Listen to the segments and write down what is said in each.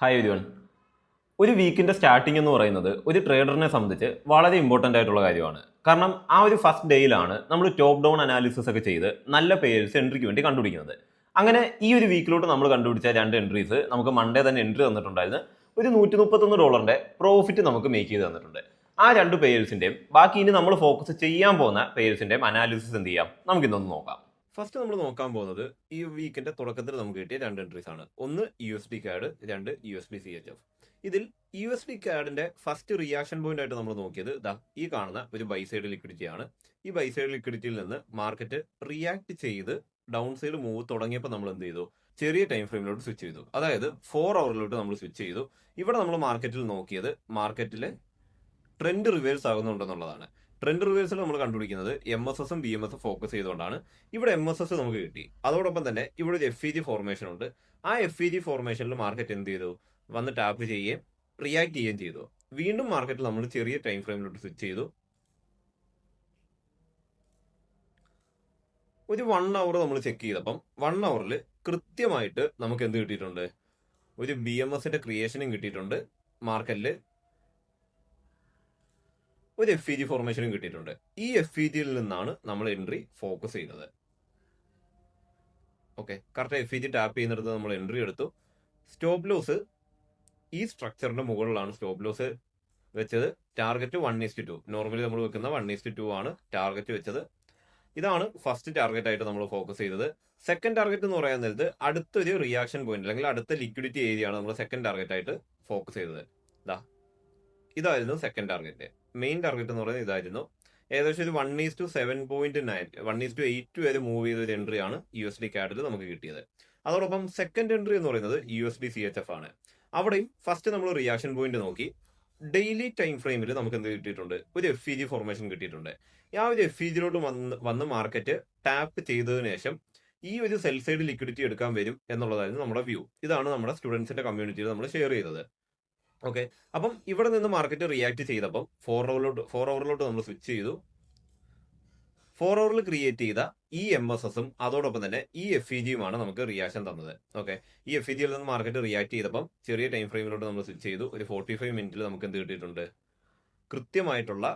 Hi everyone ഒരു വീക്കിന്റെ starting എന്ന് പറയുന്നത് ഒരു ട്രേഡറിനെ സംബന്ധിച്ച് വളരെ ഇമ്പോർട്ടന്റ് ആയിട്ടുള്ള കാര്യമാണ്. കാരണം ആ ഒരു ഫസ്റ്റ് ഡേയിലാണ് നമ്മൾ ടോപ്പ് ഡൗൺ അനാലിസിസ് ഒക്കെ ചെയ്ത് നല്ല പേഴ്സ് എൻട്രിക്ക് വേണ്ടി കണ്ടുപിടിക്കുന്നത്. അങ്ങനെ ഈ ഒരു വീക്കിലോട്ട് നമ്മൾ കണ്ടുപിടിച്ച രണ്ട് എൻട്രീസ് നമുക്ക് മൺഡേ തന്നെ എൻട്രി തന്നിട്ടുണ്ടായിരുന്നു. ഒരു നൂറ്റി മുപ്പത്തൊന്ന് ഡോളറിന്റെ പ്രോഫിറ്റ് നമുക്ക് മേക്ക് ചെയ്ത് തന്നിട്ടുണ്ട്. ആ രണ്ട് പേഴ്സിന്റെയും ബാക്കി ഇനി നമ്മൾ ഫോക്കസ് ചെയ്യാൻ പോകുന്ന പേഴ്സിന്റെയും അനാലിസിസ് എന്ത് ചെയ്യാം? നമുക്കിന്നൊന്ന് നോക്കാം. ഫസ്റ്റ് നമ്മൾ നോക്കാൻ പോകുന്നത് ഈ വീക്കിന്റെ തുടക്കത്തിൽ നമുക്ക് കിട്ടിയ രണ്ട് എൻട്രീസ് ആണ്. ഒന്ന് യു എസ് ഡി കാർഡ് രണ്ട് U S D C H F ഇതിൽ യു എസ് ഡി കാർഡിന്റെ ഫസ്റ്റ് റിയാക്ഷൻ പോയിന്റ് ആയിട്ട് നമ്മൾ നോക്കിയത് ദാ ഈ കാണുന്ന ഒരു ബൈസൈഡ് ലിക്വിഡിറ്റി ആണ്. ഈ ബൈസൈഡ് ലിക്വിഡിറ്റിയിൽ നിന്ന് മാർക്കറ്റ് റിയാക്ട് ചെയ്ത് ഡൗൺ സൈഡ് മൂവ് തുടങ്ങിയപ്പോൾ നമ്മൾ എന്ത് ചെയ്തു? ചെറിയ ടൈം ഫ്രെയിമിലോട്ട് സ്വിച്ച് ചെയ്തു. അതായത് ഫോർ അവറിലോട്ട് നമ്മൾ സ്വിച്ച് ചെയ്തു. ഇവിടെ നമ്മൾ മാർക്കറ്റിൽ നോക്കിയത് മാർക്കറ്റിലെ ട്രെൻഡ് റിവേഴ്സ് ആകുന്നുണ്ടെന്നുള്ളതാണ്. ട്രെൻഡ് റിവേഴ്സൽ നമ്മൾ കണ്ടുപിടിക്കുന്നത് എം എസ് എസും ബി എം എസും ഫോക്കസ് ചെയ്തുകൊണ്ടാണ്. ഇവിടെ എം എസ് എസ് നമുക്ക് കിട്ടി. അതോടൊപ്പം തന്നെ ഇവിടെ ഒരു എഫ് ഇ ജി ഫോർമേഷൻ ഉണ്ട്. ആ എഫ് ഇ ജി ഫോർമേഷനിൽ മാർക്കറ്റ് എന്ത് ചെയ്തു? വന്ന് ടാപ്പ് ചെയ്യുകയും റിയാക്ട് ചെയ്യുകയും ചെയ്തു. വീണ്ടും മാർക്കറ്റിൽ നമ്മൾ ചെറിയ ടൈം ഫ്രെയിമിലോട്ട് സ്വിച്ച് ചെയ്തു. ഒരു വൺ അവർ നമ്മൾ ചെക്ക് ചെയ്തപ്പം വൺ അവറിൽ കൃത്യമായിട്ട് നമുക്ക് എന്ത് കിട്ടിയിട്ടുണ്ട്? ഒരു ബി എം എസിന്റെ ക്രിയേഷനും കിട്ടിയിട്ടുണ്ട്. മാർക്കറ്റിൽ ഒരു എഫ് ഇ ജി ഫോർമേഷനും കിട്ടിയിട്ടുണ്ട്. ഈ എഫ് ഇ ജിയിൽ നിന്നാണ് നമ്മൾ എൻട്രി ഫോക്കസ് ചെയ്യുന്നത്. Okay correct F E G tap ചെയ്യുന്നിടത്ത് നമ്മൾ എൻട്രി എടുത്തു. സ്റ്റോപ്പ് ലോസ് ഈ സ്ട്രക്ചറിന്റെ മുകളിലാണ് സ്റ്റോപ്പ് ലോസ് വെച്ചത്. Target one is to two normally നമ്മൾ വെക്കുന്ന വൺ ഈസ്റ്റ് ടു ആണ് ടാർഗറ്റ് വെച്ചത്. ഇതാണ് ഫസ്റ്റ് ടാർഗറ്റ് ആയിട്ട് നമ്മൾ ഫോക്കസ് ചെയ്തത്. സെക്കൻഡ് ടാർഗറ്റ് എന്ന് പറയാൻ നേരത്ത് അടുത്തൊരു റിയാക്ഷൻ പോയിന്റ് അല്ലെങ്കിൽ അടുത്ത ലിക്വിഡിറ്റി ഏരിയ ആണ് നമ്മൾ സെക്കൻഡ് ടാർഗറ്റ് ആയിട്ട് ഫോക്കസ് ചെയ്തത്. ഇതാ ഇതായിരുന്നു സെക്കൻഡ് ടാർഗറ്റ് മെയിൻ ടാർഗറ്റ് എന്ന് പറയുന്നത് ഇതായിരുന്നു. ഏകദേശം ഒരു one is to seven point nine one is to eight വരെ മൂവ് ചെയ്ത ഒരു എൻട്രി ആണ് യു എസ് ഡി കാഡിൽ നമുക്ക് കിട്ടിയത്. അതോടൊപ്പം സെക്കൻഡ് എൻട്രി എന്ന് പറയുന്നത് U S D C H F ആണ്. അവിടെയും ഫസ്റ്റ് നമ്മൾ റിയാക്ഷൻ പോയിന്റ് നോക്കി. ഡെയിലി ടൈം ഫ്രെയിമിൽ നമുക്ക് എന്ത് കിട്ടിയിട്ടുണ്ട്? ഒരു എഫ് ഇ ജി ഫോർമേഷൻ കിട്ടിയിട്ടുണ്ട്. ആ ഒരു എഫ് ഇ ജിയിലോട്ട് വന്ന് വന്ന് മാർക്കറ്റ് ടാപ്പ് ചെയ്തതിനു ശേഷം ഈ ഒരു സെൽ സൈഡ് ലിക്വിഡിറ്റി എടുക്കാൻ വരും എന്നുള്ളതായിരുന്നു നമ്മുടെ വ്യൂ ഇതാണ് നമ്മുടെ സ്റ്റുഡൻസിന്റെ കമ്മ്യൂണിറ്റിയിൽ നമ്മൾ ഷെയർ ചെയ്തത്. ഓക്കെ. അപ്പം ഇവിടെ നിന്ന് മാർക്കറ്റ് റിയാക്ട് ചെയ്തപ്പം ഫോർ ഓവറിലോട്ട് ഫോർ ഓവറിലോട്ട് നമ്മൾ സ്വിച്ച് ചെയ്തു. ഫോർ ഓവറിൽ ക്രിയേറ്റ് ചെയ്ത ഈ എം എസ് എസും അതോടൊപ്പം തന്നെ ഈ എഫ് ഇ ജിയുമാണ് നമുക്ക് റിയാക്ഷൻ തന്നത്. ഓക്കെ. ഈ എഫ് ഇ ജിയിൽ നിന്ന് മാർക്കറ്റ് റിയാക്ട് ചെയ്തപ്പം ചെറിയ ടൈം ഫ്രെയിമിലോട്ട് നമ്മൾ സ്വിച്ച് ചെയ്തു. ഒരു ഫോർട്ടി ഫൈവ് മിനിറ്റിൽ നമുക്ക് എന്ത് കിട്ടിയിട്ടുണ്ട്? കൃത്യമായിട്ടുള്ള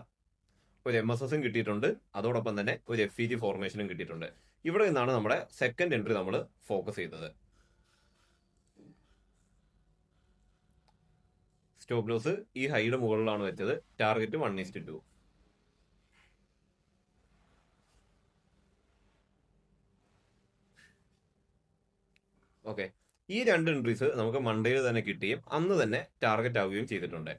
ഒരു എം എസ് എസും കിട്ടിയിട്ടുണ്ട്. അതോടൊപ്പം തന്നെ ഒരു എഫ് ഇ ജി ഫോർമേഷനും കിട്ടിയിട്ടുണ്ട്. ഇവിടെ നിന്നാണ് നമ്മുടെ സെക്കൻഡ് എൻട്രി നമ്മൾ ഫോക്കസ് ചെയ്തത്. സ്റ്റോപ്പ് ലോസ് ഈ ഹൈയുടെ മുകളിലാണ് വെച്ചത്. Target one is to two okay. ഈ രണ്ട് എൻട്രീസ് നമുക്ക് മൺഡേയിൽ തന്നെ കിട്ടുകയും അന്ന് തന്നെ ടാർഗറ്റ് ആവുകയും ചെയ്തിട്ടുണ്ട്.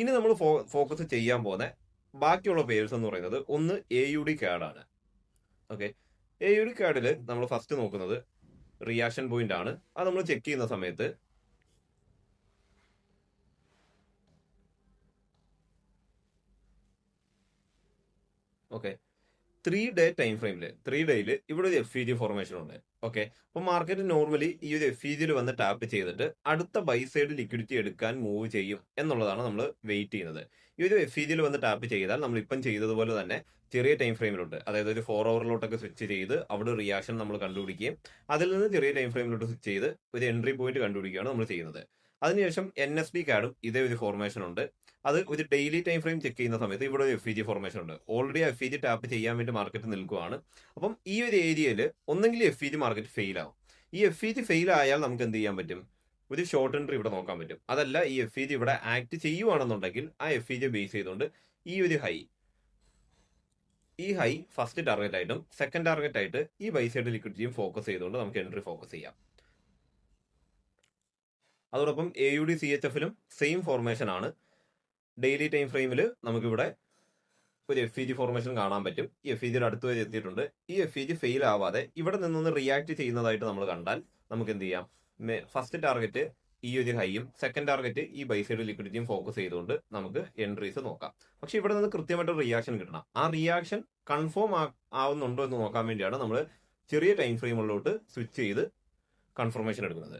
ഇനി നമ്മൾ ഫോക്കസ് ചെയ്യാൻ പോകുന്ന ബാക്കിയുള്ള പേഴ്സ് എന്ന് പറയുന്നത് ഒന്ന് എ യു ഡി കാർഡാണ് ഓക്കെ. എ യു ഡി കാർഡിൽ നമ്മൾ ഫസ്റ്റ് നോക്കുന്നത് റിയാക്ഷൻ പോയിന്റ് ആണ്. അത് നമ്മൾ ചെക്ക് ചെയ്യുന്ന സമയത്ത് ഓക്കെ ത്രീ ഡേ ടൈം ഫ്രെയിമിൽ ത്രീ ഡേയിൽ ഇവിടെ ഒരു എഫ് ഇ ജി ഫോർമേഷൻ ഉണ്ട്. ഓക്കെ അപ്പോൾ മാർക്കറ്റ് നോർമലി ഈ ഒരു എഫ് ഇ ജിയിൽ വന്ന് ടാപ്പ് ചെയ്തിട്ട് അടുത്ത ബൈ സൈഡ് ലിക്വിഡിറ്റി എടുക്കാൻ മൂവ് ചെയ്യും എന്നുള്ളതാണ് നമ്മൾ വെയിറ്റ് ചെയ്യുന്നത്. ഈ ഒരു എഫ് ഇ ജിയിൽ വന്ന് ടാപ്പ് ചെയ്താൽ നമ്മൾ ഇപ്പം ചെയ്തതുപോലെ തന്നെ ചെറിയ ടൈം ഫ്രെയിമിലോട്ട് അതായത് ഒരു ഫോർ അവറിലോട്ടൊക്കെ സ്വിച്ച് ചെയ്ത് അവിടെ റിയാക്ഷൻ നമ്മൾ കണ്ടുപിടിക്കുകയും അതിൽ നിന്ന് ചെറിയ ടൈം ഫ്രെയിമിലോട്ട് സ്വിച്ച് ചെയ്ത് ഒരു എൻട്രി പോയിന്റ് കണ്ടുപിടിക്കുകയാണ് നമ്മൾ ചെയ്യുന്നത്. അതിനുശേഷം എൻ എസ് ബി കാർഡും ഇതേ ഒരു ഫോർമേഷൻ ഉണ്ട്. അത് ഒരു ഡെയിലി ടൈം ഫ്രെയിം ചെക്ക് ചെയ്യുന്ന സമയത്ത് ഇവിടെ ഒരു എഫ് ഇ ജി ഫോർമേഷൻ ഉണ്ട്. Already F E G tap ചെയ്യാൻ വേണ്ടി മാർക്കറ്റ് നിൽക്കുവാണ്. അപ്പം ഈ ഒരു ഏരിയയിൽ ഒന്നെങ്കിൽ F E G market fail ആവും. ഈ എഫ് ഇ ജി ഫെയിൽ ആയാൽ നമുക്ക് എന്ത് ചെയ്യാൻ പറ്റും? ഒരു ഷോർട്ട് എൻട്രി ഇവിടെ നോക്കാൻ പറ്റും. അതല്ല ഈ എഫ് ഇ ജി ഇവിടെ ആക്ട് ചെയ്യുവാണെന്നുണ്ടെങ്കിൽ ആ എഫ് ഇ ജി ബേസ് ചെയ്തുകൊണ്ട് ഈ ഒരു ഹൈ ഈ ഹൈ ഫസ്റ്റ് ടാർഗറ്റ് ആയിട്ടും സെക്കൻഡ് ടാർഗറ്റ് ആയിട്ട് ഈ ബൈ സൈഡ് ലിക്വിഡിറ്റിയും ഫോക്കസ് ചെയ്തുകൊണ്ട് നമുക്ക് എൻട്രി ഫോക്കസ് ചെയ്യാം. അതോടൊപ്പം A U D C H എഫിലും same formation ആണ്. ഡെയിലി ടൈം ഫ്രെയിമിൽ നമുക്കിവിടെ ഒരു എഫ് ഇ ജി ഫോർമേഷൻ കാണാൻ പറ്റും. ഈ എഫ് ഇ ജിയുടെ അടുത്ത് വരെ എത്തിയിട്ടുണ്ട്. ഈ എഫ് ഇ ജി ഫെയിൽ ആവാതെ ഇവിടെ നിന്നൊന്ന് റിയാക്ട് ചെയ്യുന്നതായിട്ട് നമ്മൾ കണ്ടാൽ നമുക്ക് എന്ത് ചെയ്യാം? ഫസ്റ്റ് ടാർഗറ്റ് ഈ ഒരു ഹൈയും സെക്കൻഡ് ടാർഗറ്റ് ഈ ബൈ സൈഡ് ലിക്വിഡിറ്റിയും ഫോക്കസ് ചെയ്തുകൊണ്ട് നമുക്ക് എൻട്രീസ് നോക്കാം. പക്ഷെ ഇവിടെ നിന്ന് കൃത്യമായിട്ട് റിയാക്ഷൻ കിട്ടണം. ആ റിയാക്ഷൻ കൺഫേം ആവുന്നുണ്ടോ എന്ന് നോക്കാൻ വേണ്ടിയാണ് നമ്മൾ ചെറിയ ടൈം ഫ്രെയിമുകളിലോട്ട് സ്വിച്ച് ചെയ്ത് കൺഫർമേഷൻ എടുക്കുന്നത്.